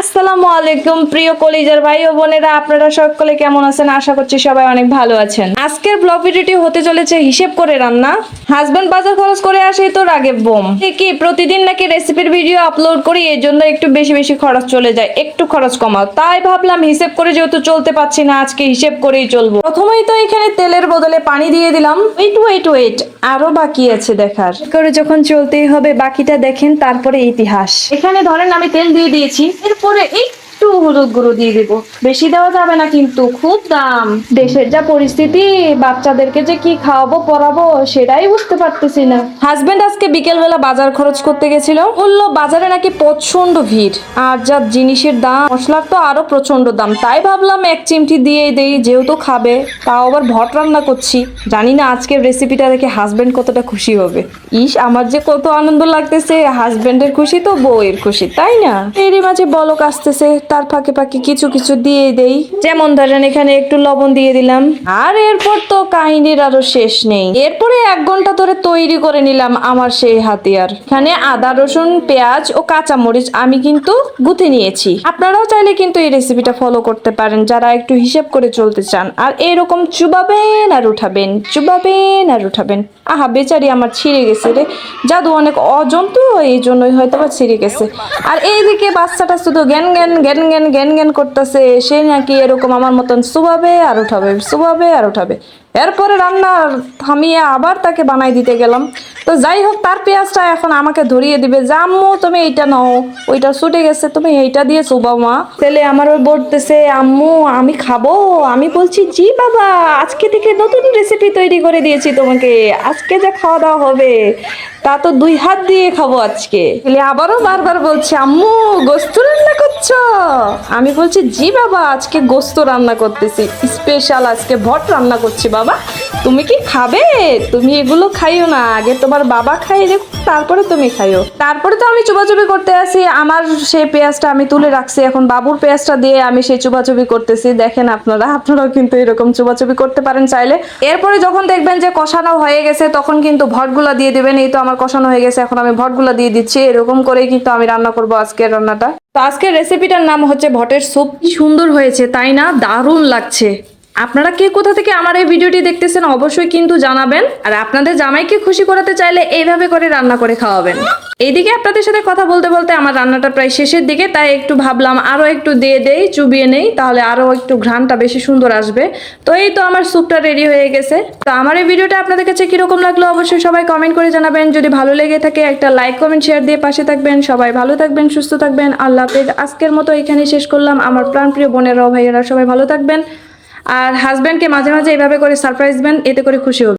আসসালামু আলাইকুম, প্রিয় কলিজার ভাই ও বোনেরা, আপনারা সকলে কেমন আছেন? আশা করছি সবাই অনেক ভালো আছেন। আজকের ব্লগ ভিডিওটি হতে চলেছে হিসেব করে রান্না। হাজবেন্ড বাজার খরচ করে আসেই তো রাগে বোম। কি, প্রতিদিন নাকি রেসিপির ভিডিও আপলোড করি, এর জন্য একটু বেশি বেশি খরচ চলে যায়, একটু খরচ কমাও। তাই ভাবলাম হিসেব করে যেহেতু চলতে পারছি না, আজকে হিসেব করেই চলবো। প্রথমেই তো এখানে তেলের বদলে পানি দিয়ে দিলাম। ওয়েট ওয়েট ওয়েট আরও বাকি আছে দেখার। করে যখন চলতেই হবে, বাকিটা দেখেন, তারপরে ইতিহাস। এখানে ধরেন আমি তেল দিয়ে দিয়েছি। এরপরে একটু হলুদ গুঁড়ো দিয়ে দিব। বেশি দেওয়া যাবে না কিন্তু, খুব দাম। দেশের যা পরিস্থিতি, বাচ্চাদেরকে যে কি খাওয়াবো, পড়াবো, সেটাই বুঝতে পারতেছি না। হাজবেন্ড আজকে বিকেল বেলা বাজার খরচ করতে গেছিল। বলল, বাজারে নাকি প্রচণ্ড ভিড়। আর যা জিনিসের দাম, মশলার তো আরও প্রচণ্ড দাম। তাই ভাবলাম, এক চিমটি দিয়ে দেই, যেহেতু খাবে, তাও আবার ভট রান্না করছি। জানি না আজকের রেসিপিটা দেখে হাজবেন্ড কতটা খুশি হবে। ইস, আমার যে কত আনন্দ লাগতেছে হাজবেন্ডের খুশি তো বউয়ের খুশি, তাই না? এরই মাঝে বলক আসতেছে তার ফাঁকে ফাঁকে কিছু কিছু দিয়ে দেই। যেমন ধরেন এখানে একটু লবণ দিয়ে দিলাম। আর এরপর তো কাহিনীর আরও শেষ নেই। এরপরে এক ঘণ্টা ধরে তৈরি করে নিলাম আমার সেই হাতিয়ার। এখানে আদা, রসুন, পেঁয়াজ ও কাঁচা মরিচ আমি কিন্তু গুঁথে নিয়েছি। আপনারাও চাইলে কিন্তু এই রেসিপিটা ফলো করতে পারেন, যারা একটু হিসেব করে চলতে চান। আর এরকম চুবাবেন আর উঠাবেন, চুবাবেন আর উঠাবেন। আহা, বেচারি আমার ছিঁড়ে গেছে রে। জাদু অনেক অজন্তু এই জন্যই হয়তো বা ছিঁড়ে গেছে। আর এইদিকে বাচ্চাটা শুধু জ্ঞান জ্ঞান জ্ঞান জ্ঞান গ্যান গ্যান করতেছে, সে নাকি এরকম আমার মতন সুভাবে আর উঠাবে, সুভাবে আর উঠাবে। এরপরে রান্না থামিয়ে আবার তাকে বানাই দিতে গেলাম। তো যাই হোক, তার পেঁয়াজটা এখন আমাকে ধরিয়ে দিবে। যে, আম্মু, তুমি এইটা নাও, ওইটা ছুটে গেছে, তুমি এইটা দিয়ে চুবাও মা ছেলে আমার ওই বলতেছে আম্মু, আমি খাব। আমি বলছি, জি, বাবা, আজকে থেকে নতুন রেসিপি তৈরি করে দিয়েছি তোমাকে, আজকে যা খাওয়া দাওয়া হবে, তা তো দুই হাত দিয়ে খাব আজকে। ছেলে আবারও বারবার বলছে, আম্মু, গোস্ত রান্না করছ? আমি বলছি, জি, বাবা, আজকে গোস্ত রান্না করতেছি, স্পেশাল আজকে ভট রান্না করছি, বাবা। তুমি কি খাবে? তুমি এগুলো খাইও না। আগে তোমার বাবা খাই দেখো, তারপরে তুমি খাইও। তারপরে তো আমি চুবাচুবি করতে আসি। আমার সেই পেঁয়াজটা আমি তুলে রাখছি। এখন বাবুর পেঁয়াজটা দিয়ে আমি সেই চুবাচুবি করতেছি। দেখেন আপনারা, আপনারাও কিন্তু এরকম চুবাচুবি করতে পারেন চাইলে। এরপরে যখন দেখবেন যে কষানো হয়ে গেছে, তখন কিন্তু ভটগুলা দিয়ে দেবেন। এই তো আমার কষানো হয়ে গেছে। এখন আমি ভটগুলা দিয়ে দিচ্ছি। এরকম করেই কিন্তু আমি রান্না করব আজকের রান্নাটা। তো আজকের রেসিপিটার নাম হচ্ছে ভটের স্যুপ সুন্দর হয়েছে, তাই না? দারুণ লাগছে। আপনারা কে কোথা থেকে আমার এই ভিডিওটি দেখতেছেন অবশ্যই কিন্তু জানাবেন। আর আপনাদের জামাইকে খুশি করাতে চাইলে এইভাবে করে রান্না করে খাওয়াবেন। এইদিকে আপনাদের সাথে কথা বলতে বলতে আমার রান্নাটা প্রায় শেষের দিকে, তাই একটু ভাবলাম আরও একটু দিয়ে দেই, চুবিয়ে নেই, তাহলে আরও একটু ঘ্রাণটা বেশি সুন্দর আসবে। তো এই তো আমার স্যুপটা রেডি হয়ে গেছে। তো আমার এই ভিডিওটা আপনাদের কাছে কীরকম লাগল অবশ্যই সবাই কমেন্ট করে জানাবেন। যদি ভালো লেগে থাকে একটা লাইক, কমেন্ট, শেয়ার দিয়ে পাশে থাকবেন। সবাই ভালো থাকবেন, সুস্থ থাকবেন। আল্লাহ আজকের মতো এখানেই শেষ করলাম। আমার প্রাণপ্রিয় বোনেরাও, ভাইয়েরা সবাই ভালো থাকবেন। আর হাজব্যান্ডকে মাঝে মাঝে এভাবে করে সারপ্রাইজ দেন এতে করে খুশি হবে